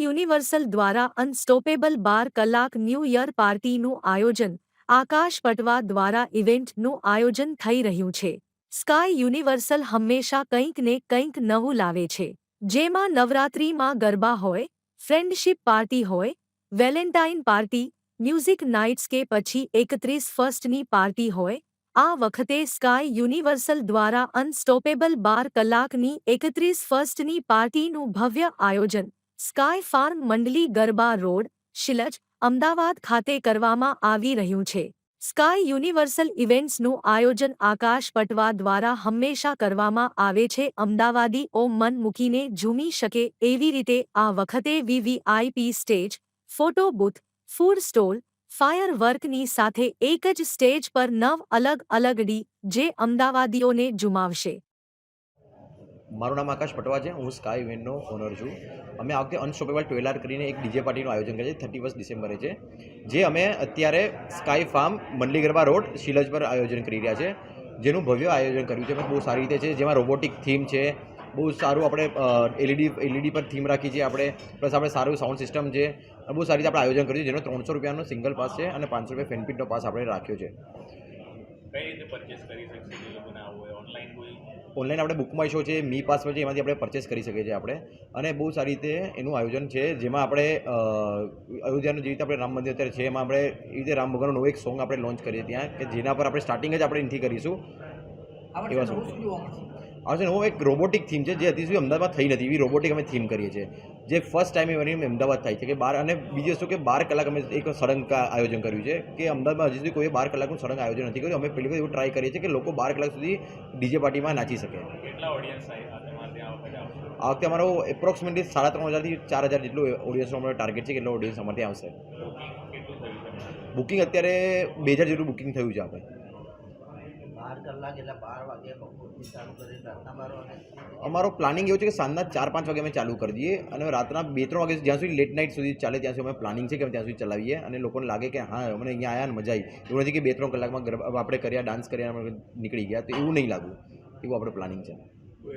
Universal દ્વારા unstoppable બાર કલાક ન્યૂ યર પાર્ટીનું આયોજન, આકાશ પટવા દ્વારા ઇવેન્ટનું આયોજન થઈ રહ્યું છે. સ્કાય યુનિવર્સલ હંમેશા કંઈક ને કંઈક નવું લાવે છે. જેમાં નવરાત્રિમાં ગરબા હોય, ફ્રેન્ડશિપ પાર્ટી હોય, વેલેન્ટાઇન પાર્ટી, મ્યુઝિક નાઇટ્સ કે પછી એકત્રીસ ફર્સ્ટની પાર્ટી હોય, આ વખતે સ્કાય યુનિવર્સલ દ્વારા અનસ્ટોપેબલ બાર કલાકની એકત્રીસ ફર્સ્ટની પાર્ટીનું ભવ્ય આયોજન sky farm Mandli Garba road, Shilaj, Ahmedabad ખાતે કરવામાં આવી રહ્યું છે. સ્કાય યુનિવર્સલ ઇવેન્ટ્સનું આયોજન આકાશ પટવા દ્વારા હંમેશા કરવામાં આવે છે. અમદાવાદીઓ મન મૂકીને ઝૂમી શકે એવી રીતે આ વખતે VVIP stage, photo booth, food stall fire વર્કની સાથે એક જ સ્ટેજ પર નવ અલગ અલગ ડી જે અમદાવાદીઓને ઝુમાવશે. મારું નામ આકાશ પટવા છે હું સ્કાય ઇવેન્ટનો ઓનર છું. અમે આ વખતે અનસ્ટોપેબલ ટ્વેલર કરીને એક ડીજે પાર્ટીનું આયોજન કરીએ છીએ થર્ટી ફર્સ્ટ ડિસેમ્બરે છે. જે અમે અત્યારે sky farm Mandli Garba road, Shilaj પર આયોજન કરી રહ્યા છે. જેનું ભવ્ય આયોજન કર્યું છે બહુ સારી રીતે છે, જેમાં રોબોટિક થીમ છે, બહુ સારું આપણે એલઈડી એલઈડી પર થીમ રાખી છે આપણે પ્લસ આપણે સારું સાઉન્ડ સિસ્ટમ છે. બહુ સારી રીતે આપણે આયોજન કર્યું છે, જેનો ત્રણસો રૂપિયાનો સિંગલ પાસ છે અને પાંચસો રૂપિયા ફેનપીટનો પાસ આપણે રાખ્યો છે. કઈ રીતે પરચેસ કરી શકશે? ઓનલાઈન આપણે બુકમાય શો છે મી પાસ પર છે, એમાંથી આપણે પરચેસ કરી શકીએ છીએ આપણે. અને બહુ સારી રીતે એનું આયોજન છે, જેમાં આપણે અયોધ્યાનું જે રીતે આપણે રામ મંદિર અત્યારે છે, એમાં આપણે એ રીતે રામ ભગવાનનું નવું એક સોંગ આપણે લોન્ચ કરીએ ત્યાં, કે જેના પર આપણે સ્ટાર્ટિંગ જ આપણે એનથી કરીશું. એવા આ છે નવો એક રોબોટિક થીમ છે જે હજી સુધી અમદાવાદમાં થઈ નથી. એવી રોબોટિક અમે થીમ કરીએ છીએ. જે ફર્સ્ટ ટાઈમ એની અમદાવાદ થાય છે કે બાર અને બીજી વસ્તુ કે બાર કલાક અમે એક સળંગ આયોજન કર્યું છે કે અમદાવાદમાં હજી સુધી કોઈ બાર કલાકનું સળંગ આયોજન નથી કર્યું. અમે પહેલી વખત એવું ટ્રાય કરીએ છીએ કે લોકો બાર કલાક સુધી ડીજે પાર્ટીમાં નાચી શકે. કેટલા ઓડિયન્સ આ વખતે અમારો એપ્રોક્સિમેટલી સાડા ત્રણ હજારથી ચાર હજાર જેટલું ઓડિયન્સનો અમારો ટાર્ગેટ છે કે એટલો ઓડિયન્સ અમારથી આવશે. કેટલું બુકિંગ અત્યારે બે હજાર જેટલું બુકિંગ થયું છે આપણે. બાર કલાક એટલે બાર વાગે બપોરથી ચાલુ કરી રાતના બાર વાગે અમારો પ્લાનિંગ એવું છે કે સાંજના ચાર પાંચ વાગે અમે ચાલુ કરી દઈએ અને રાતના બે ત્રણ વાગે જ્યાં સુધી લેટ નાઇટ સુધી ચાલે ત્યાં સુધી અમે પ્લાનિંગ છે કે અમે ત્યાં સુધી ચલાવીએ અને લોકોને લાગે કે હા અમને અહીંયા આવ્યા ને મજા આવી. એવું નથી કે બે ત્રણ કલાકમાં ગરબા આપણે કર્યા ડાન્સ કર્યા અમે નીકળી ગયા. તો એવું નહીં લાગવું એવું આપણે પ્લાનિંગ છે.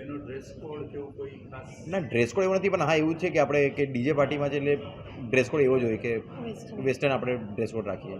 એનો ડ્રેસ કોડ કેવું કોઈ ખાસ? ના ડ્રેસ કોડ એવો નથી પણ હા એવું છે કે આપણે કે ડીજે પાર્ટીમાં છે એટલે ડ્રેસ કોડ એવો જ હોય કે વેસ્ટર્ન આપણે ડ્રેસ કોડ રાખીએ.